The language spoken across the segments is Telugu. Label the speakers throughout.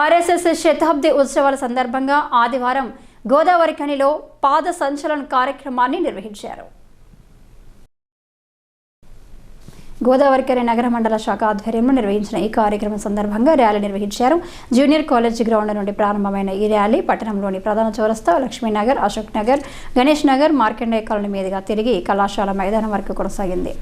Speaker 1: ఆర్ఎస్ఎస్ శతాబ్ది ఉత్సవాల సందర్భంగా ఆదివారం గోదావరి ఖనిలో పాద సంచలన కార్యక్రమాన్ని నిర్వహించారు. గోదావరికర నగర మండల శాఖ ఆధ్వర్యంలో నిర్వహించిన ఈ కార్యక్రమం సందర్భంగా ర్యాలీ నిర్వహించారు. జూనియర్ కాలేజ్ గ్రౌండ్ నుండి ప్రారంభమైన ఈ ర్యాలీ పట్టణంలోని ప్రధాన చౌరస్తా లక్ష్మీనగర్ అశోక్ నగర్ గణేష్ నగర్ మార్కండేయ కాలనీ మీదుగా తిరిగి కళాశాల మైదానం వరకు కొనసాగింది.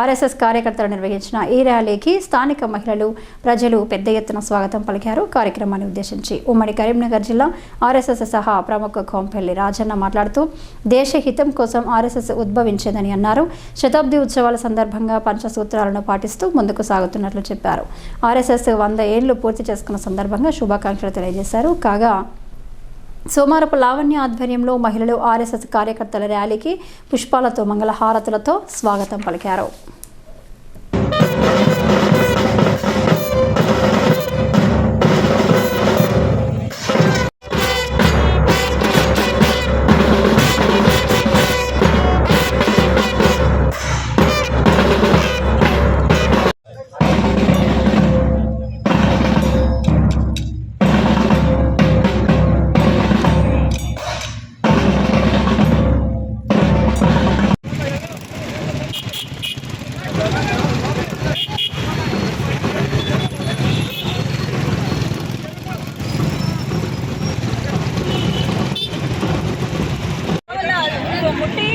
Speaker 1: ఆర్ఎస్ఎస్ కార్యకర్తలు నిర్వహించిన ఈ ర్యాలీకి స్థానిక మహిళలు ప్రజలు పెద్ద ఎత్తున స్వాగతం పలికారు. కార్యక్రమాన్ని ఉద్దేశించి ఉమ్మడి కరీంనగర్ జిల్లా ఆర్ఎస్ఎస్ సహా ప్రముఖ కోంపల్లి రాజన్న మాట్లాడుతూ దేశ హితం కోసం ఆర్ఎస్ఎస్ ఉద్భవించేదని అన్నారు. శతాబ్ది ఉత్సవాల సందర్భంగా సూత్రాలను పాటిస్తూ ముందుకు సాగుతున్నట్లు చెప్పారు. ఆర్ఎస్ఎస్ వంద ఏళ్ళు పూర్తి చేసుకున్న సందర్భంగా శుభాకాంక్షలు తెలియజేశారు. కాగా సోమారపు లావణ్య ఆధ్వర్యంలో మహిళలు ఆర్ఎస్ఎస్ కార్యకర్తల ర్యాలీకి పుష్పాలతో మంగళహారతులతో స్వాగతం పలికారు.
Speaker 2: முட்டி.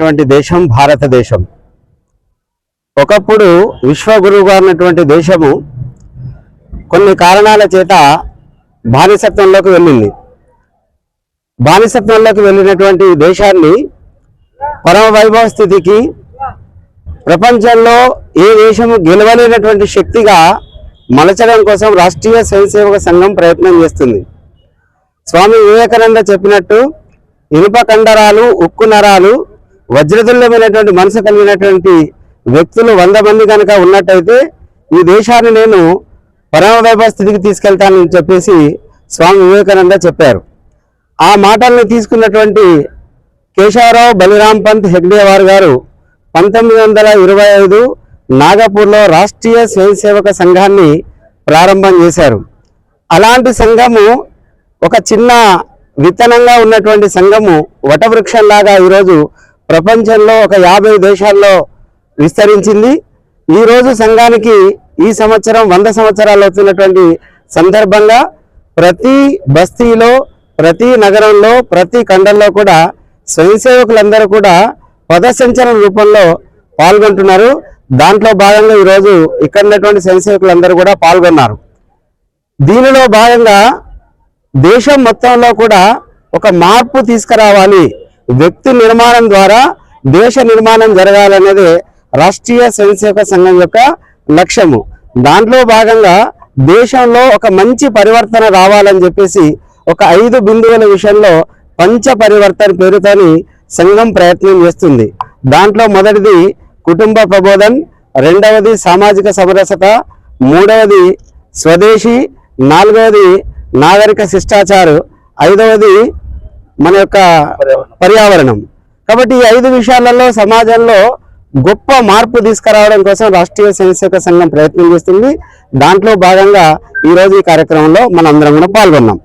Speaker 3: ఉన్నటువంటి దేశం భారతదేశం. ఒకప్పుడు విశ్వగురువుగా ఉన్నటువంటి దేశము కొన్ని కారణాల చేత బానిసత్వంలోకి వెళ్ళింది. బానిసత్వంలోకి వెళ్ళినటువంటి దేశాన్ని పరమ వైభవ స్థితికి ప్రపంచంలో ఏ దేశము గెలవలేనటువంటి శక్తిగా మలచడం కోసం రాష్ట్రీయ స్వయంసేవక సంఘం ప్రయత్నం చేస్తుంది. స్వామి వివేకానంద చెప్పినట్టు ఇనుప కండరాలు ఉక్కు నరాలు వజ్రతుల్యమైనటువంటి మనసు కలిగినటువంటి వ్యక్తులు వంద మంది కనుక ఉన్నట్టయితే ఈ దేశాన్ని నేను పరమ వైభవ స్థితికి తీసుకెళ్తానని చెప్పేసి స్వామి వివేకానంద చెప్పారు. ఆ మాటల్ని తీసుకున్నటువంటి కేశవరావు బలిరామ్ పంత్ హెగ్డేవార్ గారు పంతొమ్మిది వందల ఇరవై ఐదు నాగపూర్లో రాష్ట్రీయ స్వయంసేవక సంఘాన్ని ప్రారంభం చేశారు. అలాంటి సంఘము ఒక చిన్న విత్తనంగా ఉన్నటువంటి సంఘము వటవృక్షంలాగా ఈరోజు ప్రపంచంలో ఒక యాభై దేశాల్లో విస్తరించింది. ఈరోజు సంఘానికి ఈ సంవత్సరం వంద సంవత్సరాలు అవుతున్నటువంటి సందర్భంగా ప్రతి బస్తీలో ప్రతి నగరంలో ప్రతి ఖండంలో కూడా స్వయంసేవకులందరూ కూడా పదసంచలన రూపంలో పాల్గొంటున్నారు. దాంట్లో భాగంగా ఈరోజు ఇక్కడ ఉన్నటువంటి స్వయంసేవకులందరూ కూడా పాల్గొన్నారు. దీనిలో భాగంగా దేశం మొత్తంలో కూడా ఒక మార్పు తీసుకురావాలి వ్యక్తి నిర్మాణం ద్వారా దేశ నిర్మాణం జరగాలనేది రాష్ట్రీయ స్వయంసేవక సంఘం యొక్క లక్ష్యము. దాంట్లో భాగంగా దేశంలో ఒక మంచి పరివర్తన రావాలని చెప్పేసి ఒక ఐదు బిందువుల విషయంలో పంచ పరివర్తన పేరుతోని సంఘం ప్రయత్నం చేస్తుంది. దాంట్లో మొదటిది కుటుంబ ప్రబోధన్ రెండవది సామాజిక సమరసత మూడవది స్వదేశీ నాలుగవది నాగరిక శిష్టాచారు ఐదవది మన యొక్క పర్యావరణం. కాబట్టి ఈ ఐదు విషయాలలో సమాజంలో గొప్ప మార్పు తీసుకురావడం కోసం రాష్ట్రీయ స్వయంసేవక సంఘం ప్రయత్నం చేస్తుంది. దాంట్లో భాగంగా ఈ రోజు ఈ కార్యక్రమంలో మనందరం కూడా పాల్గొన్నాం.